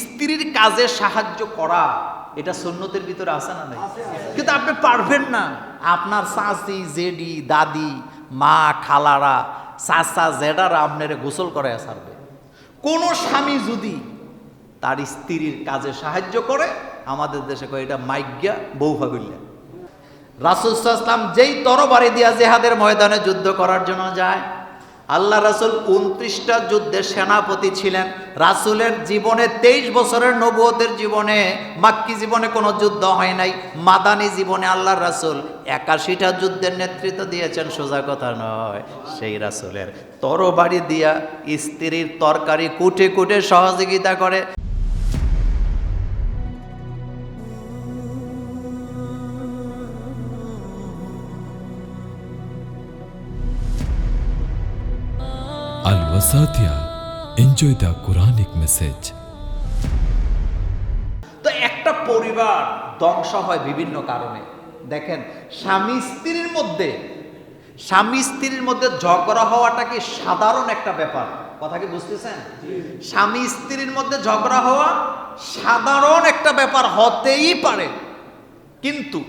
স্ত্রীর কাজে সাহায্য করা, এটা সন্ন্যতের ভিতরে আছে না নাই? কিন্তু আপনি পারবেন না। আপনার চাচি, জেডি, দাদি, মা, খালারা, চাচা, জেডারা আপনার গোসল করে ছাড়বে। কোনো স্বামী যদি তার স্ত্রীর কাজে সাহায্য করে, আমাদের দেশে কয়, এটা মাইজ্ঞা বউ ভাবিল্লা। রাসুলাম যেই তরবারি দিয়া জেহাদের ময়দানে যুদ্ধ করার জন্য যায় আল্লাহ রাসুল উনত্রিশটা যুদ্ধের সেনাপতি ছিলেন। রাসুলের জীবনে তেইশ বছরের নবুয়তের জীবনে, মাক্কি জীবনে কোনো যুদ্ধ হয় নাই। মাদানি জীবনে আল্লাহ রাসুল একাশিটা যুদ্ধের নেতৃত্ব দিয়েছেন, সোজা কথা নয়, সেই রাসুলের। তরবারি দিয়া স্ত্রীর তরকারি কুটে কুটে সহযোগিতা করে। Wasatia. Enjoy the Quranic message. তো একটা পরিবার ধ্বংস হয় বিভিন্ন কারণে দেখেন, স্বামী স্ত্রীর মধ্যে, স্বামী স্ত্রীর মধ্যে ঝগড়া হওয়াটা কি সাধারণ একটা ব্যাপার কথা কি বুঝতেছেন স্বামী স্ত্রীর মধ্যে ঝগড়া হওয়া সাধারণ একটা ব্যাপার হতেই পারে কিন্তু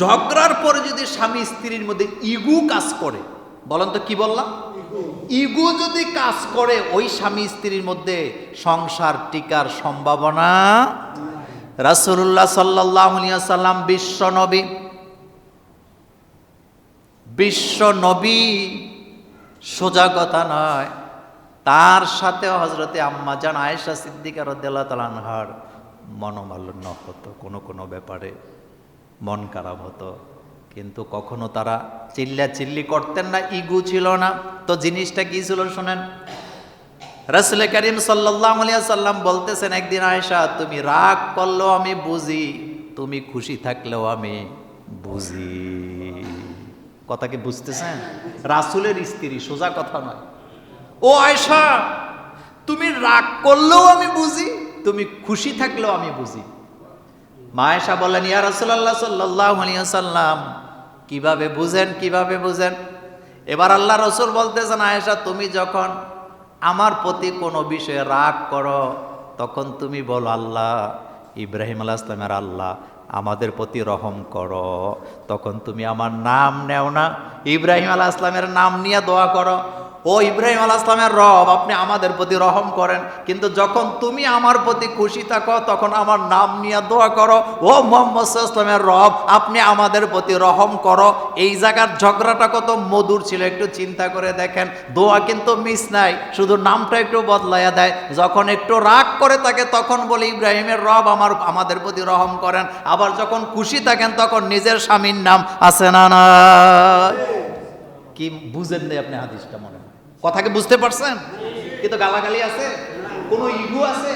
ঝগড়ার পরে যদি স্বামী স্ত্রীর মধ্যে ইগু কাজ করে বলেন তো কি বললাম? ইগু যদি কাজ করে, ওই স্বামী স্ত্রীর মধ্যে সংসার টিকার সম্ভাবনা আলাইহি সাল্লাম বিশ্ব নবী। বিশ্ব নবী সোজা কথা নয়। তার সাথে হজরতে আম্মা জান আয়েশা সিদ্দিকা রদ্দাল্লাহ তালানহার মনোমালিন্য হতো, কোনো কোনো ব্যাপারে মন খারাপ হতো। কিন্তু কখনো তারা চিল্লা চিল্লি করতেন না, ইগু ছিল না। তো জিনিসটা কি ছিল শোনেন? রসুল করিম সাল্লাহ সাল্লাম বলতেছেন একদিন আয়েশা, তুমি রাগ করলেও আমি বুঝি, তুমি খুশি থাকলেও আমি বুঝি। কথা কি বুঝতেছেন? রাসুলের স্ত্রী, সোজা কথা নয়। ও আয়েশা, তুমি রাগ করলেও আমি বুঝি, তুমি খুশি থাকলেও আমি বুঝি। মায়েশা বলেন ইয়া রাসূলুল্লাহ সাল্লাল্লাহু আলাইহি সাল্লাম কীভাবে বুঝেন কীভাবে বুঝেন? এবার আল্লাহ রসুল বলতেছেন, আয়েশা, তুমি যখন আমার প্রতি কোনো বিষয়ে রাগ করো, তখন তুমি বলো, আল্লাহ, ইব্রাহিম আলাহ ইসলামের আল্লাহ আমাদের প্রতি রহম করো। তখন তুমি আমার নাম নেও না, ইব্রাহিম আলাহ ইসলামের নাম নিয়ে দোয়া করো। ও ইব্রাহিম আলাহ ইসলামের রব, আপনি আমাদের প্রতি রহম করেন। কিন্তু যখন তুমি আমার প্রতি খুশি থাকো, তখন আমার নাম নিয়ে দোয়া করো, ও মোহাম্মদ ইসলামের রব, আপনি আমাদের প্রতি রহম করো। এই জায়গার ঝগড়াটা কত মধুর ছিল, একটু চিন্তা করে দেখেন। দোয়া কিন্তু মিস নাই, শুধু নামটা একটু বদলাইয়া দেয়। যখন একটু রাগ করে থাকে, তখন বলে, ইব্রাহিমের রব আমার, আমাদের প্রতি রহম করেন। আবার যখন খুশি থাকেন, তখন নিজের স্বামীর নাম আছে না না কি বুঝেন নাই আপনি হাদিসটা মনে কথাকে বুঝতে পারছেন? কিন্তু গালাগালি আছে? কোনো ইগু আছে?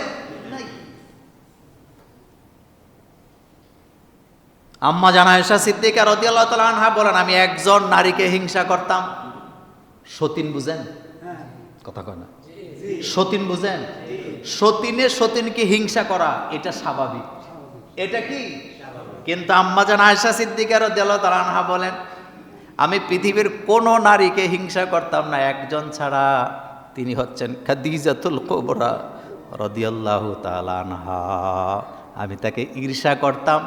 আম্মা জানা এসা সিদ্দিকা রদিয়াল্লাহ তাআলা আনহা বলেন, আমি একজন নারীকে হিংসা করতাম। সতীন বুঝেন? কথা কয় না। সতীন বুঝেন? সতীনে সতীনকে হিংসা করা, এটা স্বাভাবিক। এটা কি? কিন্তু আম্মা জান আয়সা সিদ্দিকার দেল তারানহা বলেন আমি পৃথিবীর কোনো নারীকে হিংসা করতাম না, একজন ছাড়া তিনি হচ্ছেন খাদিজাতুল কোবরা রদিয়াল্লাহু তালানহা আমি তাকে ঈর্ষা করতাম।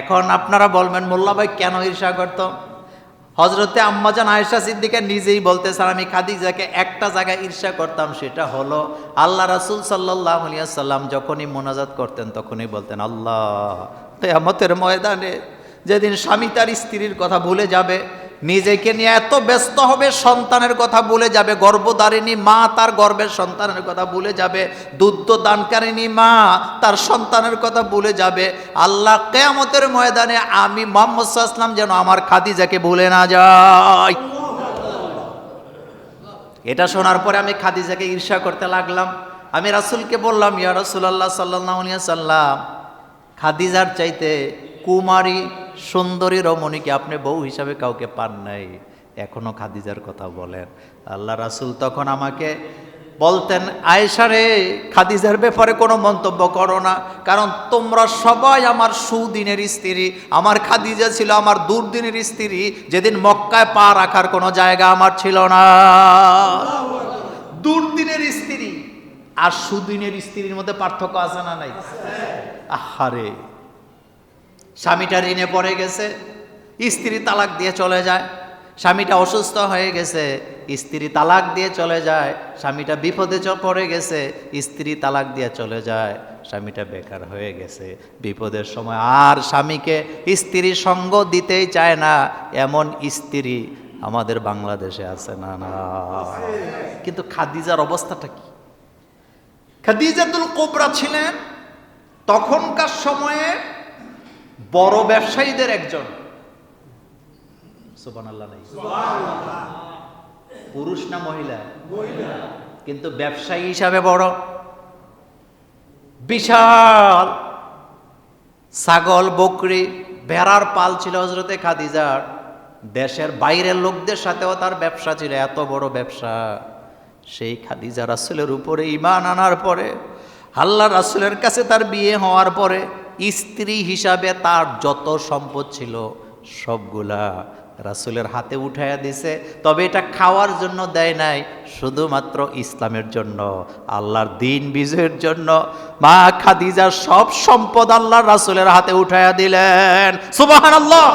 এখন আপনারা বলবেন, মোল্লা ভাই, কেন ঈর্ষা করতাম হজরতে আম্মাজান আয়েশা সিদ্দিকা নিজেই বলতেছেন, আমি খাদিজাকে একটা জায়গায় ঈর্ষা করতাম, সেটা হলো আল্লাহ রাসুল সাল্লাহ সাল্লাম যখনই মোনাজাত করতেন, তখনই বলতেন, আল্লাহ, কেয়ামতের ময়দানে যেদিন স্বামী তার স্ত্রীর কথা ভুলে যাবে নিজেকে নিয়ে এত ব্যস্ত হবে, সন্তানের কথা ভুলে যাবে, গর্ভধারিণী মা তার গর্ভের সন্তানের কথা ভুলে যাবে দুধ দানকারিণী মা তার সন্তানের কথা ভুলে যাবে। আল্লাহ কেয়ামতের ময়দানে আমি মোহাম্মদ সাল্লাম যেন আমার খাদিজাকে ভুলে না যাই। এটা শোনার পরে আমি খাদিজাকে ঈর্ষা করতে লাগলাম। আমি রাসুলকে বললাম, ইয়া রাসুলাল্লাহ সাল্লাহ সাল্লাম খাদিজার চাইতে কুমারী সুন্দরী রমণীকে আপনি বউ হিসাবে কাউকে পান নাই? এখনও খাদিজার কথা বলেন। আল্লাহ রাসুল তখন আমাকে বলতেন আয়েশারে খাদিজার ব্যাপারে কোনো মন্তব্য করো না, কারণ তোমরা সবাই আমার সুদিনের স্ত্রী, আমার খাদিজা ছিল আমার দুর্দিনের স্ত্রী, যেদিন মক্কায় পা রাখার কোনো জায়গা আমার ছিল না। দুর্দিনের স্ত্রী আর সুদিনের স্ত্রীর মধ্যে পার্থক্য আছে না নাই? আহারে স্বামীটা ঋণে পড়ে গেছে, স্ত্রী তালাক দিয়ে চলে যায়। স্বামীটা অসুস্থ হয়ে গেছে, স্ত্রী তালাক দিয়ে চলে যায়। স্বামীটা বিপদে পড়ে গেছে, স্ত্রী তালাক দিয়ে চলে যায়। স্বামীটা বেকার হয়ে গেছে। বিপদের সময় আর স্বামীকে স্ত্রী সঙ্গ দিতেই চায় না, এমন স্ত্রী আমাদের বাংলাদেশে আছে না না। কিন্তু খাদিজার অবস্থাটা কি? খাদিজাতুল কোবরা ছিলেন তখনকার সময়ে বড় ব্যবসায়ীদের একজন। সুবহানাল্লাহ নাই। পুরুষ না মহিলা? কিন্তু ব্যবসায়ী হিসাবে বড়। বিশাল। ছাগল, বকরি, ভেড়ার পাল ছিল হজরতে খাদিজার। দেশের বাইরের লোকদের সাথেও তার ব্যবসা ছিল, এত বড় ব্যবসা। সেই খাদিজা রাসুলের উপরে ইমান আনার পরে, আল্লাহ রাসুলের কাছে তার বিয়ে হওয়ার পরে স্ত্রী হিসাবে তার যত সম্পদ ছিল সবগুলা রাসুলের হাতে উঠাইয়া দিছে। তবে এটা খাওয়ার জন্য দেয় নাই, শুধুমাত্র ইসলামের জন্য, আল্লাহর দিন বিজয়ের জন্য। মা খাদিজার সব সম্পদ আল্লাহর রাসুলের হাতে উঠাইয়া দিলেন। সুবাহান আল্লাহ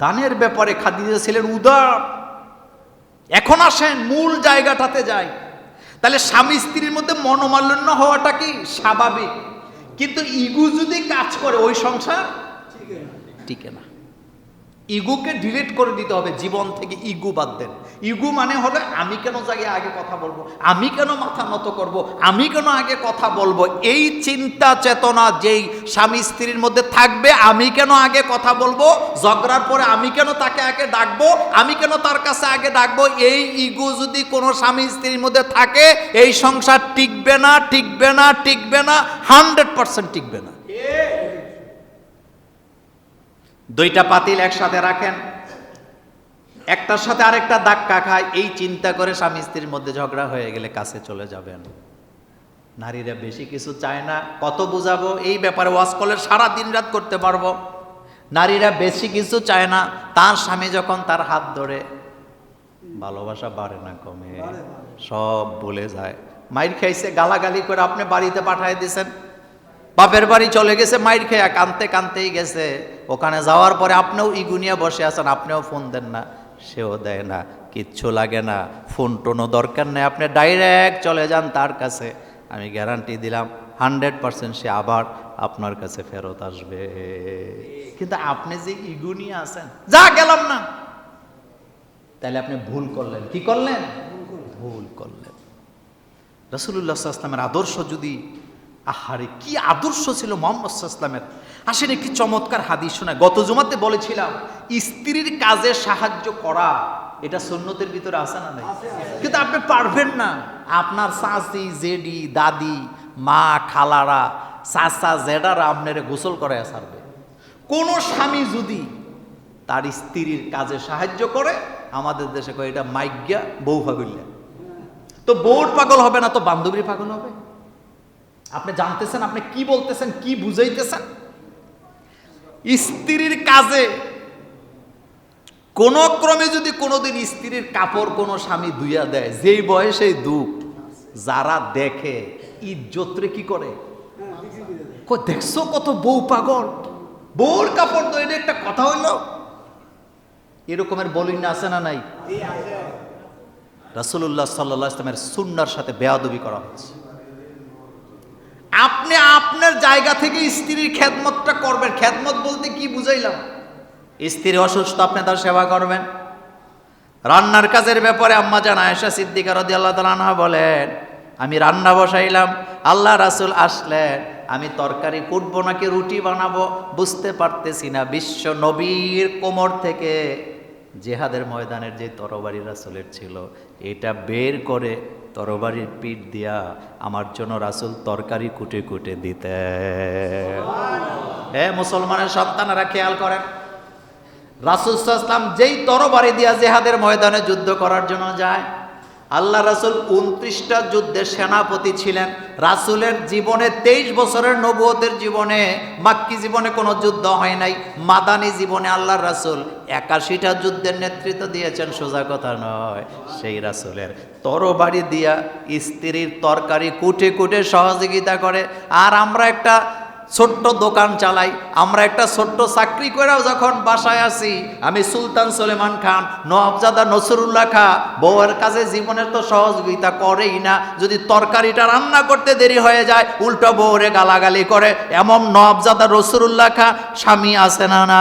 দানের ব্যাপারে খাদিজা ছিলেন উদার। এখন আসেন মূল জায়গাটাতে যাই। তাহলে স্বামী স্ত্রীর মধ্যে মনোমালিন্য হওয়াটা কি? স্বাভাবিক। কিন্তু ইগু যদি কাজ করে ওই সংসার? ঠিক না। ইগুকে ডিলিট করে দিতে হবে, জীবন থেকে ইগু বাদ দেন। ইগু মানে হলো, আমি কেন জায়গায় আগে কথা বলব? আমি কেন মাথা নত করব? আমি কেন আগে কথা বলব? এই চিন্তা চেতনা যেই স্বামী স্ত্রীর মধ্যে থাকবে, আমি কেন আগে কথা বলব? ঝগড়ার পরে আমি কেন তাকে আগে ডাকবো? আমি কেন তার কাছে আগে ডাকবো? এই ইগু যদি কোনো স্বামী স্ত্রীর মধ্যে থাকে, এই সংসার টিকবে না টিকবে না টিকবে না হান্ড্রেড পার্সেন্ট টিকবে না। দুইটা পাতিল একসাথে রাখেন, একটার সাথে আরেকটা ধাক্কা খায়, এই চিন্তা করে স্বামী স্ত্রীর মধ্যে ঝগড়া হয়ে গেলে কাছে চলে যাবেন। নারীরা বেশি কিছু চায় না, কত বুঝাবো? এই ব্যাপারে ওয়াজ করলে সারা দিন রাত করতে পারব। নারীরা বেশি কিছু চায় না, তার স্বামী যখন তার হাত ধরে, ভালোবাসা বাড়ে না কমে, সব বলে যায়। মাইর খাইছে, গালাগালি করে আপনি বাড়িতে পাঠায় দিয়েছেন বাপের বাড়ি চলে গেছে, মাইর খেয়া কানতে কানতেই গেছে। ওখানে যাওয়ার পরে আপনিও ইগুনিয়া বসে আছেন আপনিও ফোন দেন না। সেও দেয় না কিচ্ছু লাগে না ফোন টোনও দরকার নেই। আপনি ডাইরেক্ট চলে যান তার কাছে। আমি গ্যারান্টি দিলাম হান্ড্রেড পার্সেন্ট সে আবার আপনার কাছে ফেরত আসবে। কিন্তু আপনি যে ইগুনিয়া আছেন যা গেলাম না। তাহলে আপনি ভুল করলেন। কি করলেন? ভুল করলেন। রসুল্লাহ ইসলামের আদর্শ যদি আহারে, কি আদর্শ ছিল মোহাম্মদ ইসলামের আসেন একটি চমৎকার হাদিস শোনা গত জমাতে বলেছিলাম, স্ত্রীর কাজে সাহায্য করা, এটা সন্ন্যতের ভিতরে আছে না নাই? কিন্তু আপনি পারবেন না। আপনার চাচি, জেডি, দাদি, মা, খালারা, চাচা, জেডারা আপনার গোসল করে সারবে কোন স্বামী যদি তার স্ত্রীর কাজে সাহায্য করে, আমাদের দেশে কয়, এটা মাইজ্ঞা বউ পাগল্যা তো বউর পাগল হবে না, তো বান্ধবীর পাগল হবে? আপনি জানতেছেন, আপনি কি বলতেছেন, কি বুঝাইতেছেন? স্ত্রীর কাজে, কোন ক্রমে যদি কোনোদিন স্ত্রীর কাপড় কোনো স্বামী ধুইয়া দেয়, যেই বয়সেই দুঃখ, যারা দেখে, ইজ্জতরে কি করে? দেখছ কত বউ পাগল? বউর কাপড় তো এটা একটা কথা হইল? এরকমের বলিন আছে না নাই? রাসুল্লাহ সাল্লাহ ইসলামের সুন্নার সাথে বেয়াদবি করা হচ্ছে আপনি আপনার জায়গা থেকে স্ত্রীর খেদমতটা করবেন। খেদমত বলতে কি বুঝাইলাম? স্ত্রী অসুস্থ, আপনি তার সেবা করবেন। রান্নার কাজের ব্যাপারে আম্মা জান আয়েশা সিদ্দিকা রদি আল্লাহ তালানহা বলেন, আমি রান্না বসাইলাম, আল্লাহ রাসুল আসলেন, আমি তরকারি কুটবো নাকি রুটি বানাবো বুঝতে পারতেছি না। বিশ্ব নবীর কোমর থেকে জেহাদের ময়দানের যে তরবারি রাসুলের ছিল, এটা বের করে তরবারির পিঠ দিয়া আমার জন্য রাসুল তরকারি কুটে কুটে দিতে হ্যাঁ মুসলমানের সন্তানেরা খেয়াল করেন, রাসুল ইসলাম যেই তরবারি দিয়া জেহাদের ময়দানে যুদ্ধ করার জন্য যায় আল্লাহ রাসুল উনত্রিশটা যুদ্ধের সেনাপতি ছিলেন। রাসুলের জীবনে তেইশ বছরের নবুয়তের জীবনে, মাক্কি জীবনে কোনো যুদ্ধ হয় নাই। মাদানী জীবনে আল্লাহ রাসুল একাশিটা যুদ্ধের নেতৃত্ব দিয়েছেন, সোজা কথা নয়, সেই রাসুলের। তরবারি দিয়া স্ত্রীর তরকারি কুটে কুটে সহযোগিতা করে। আর আমরা একটা ছোট্ট দোকান চালাই। আমরা একটা ছোট্ট চাকরি করেও যখন বাসায় আসি আমি সুলতান সলেমান খান, নওয়াবজাদা নসরুল্লাহ খা, বউয়ের কাছে জীবনের তো সহযোগিতা করেই না। যদি তরকারিটা রান্না করতে দেরি হয়ে যায়, উল্টো বউরে গালাগালি করে। এমন নওয়াবজাদা রসুরুল্লাহ খা, স্বামী আসে না না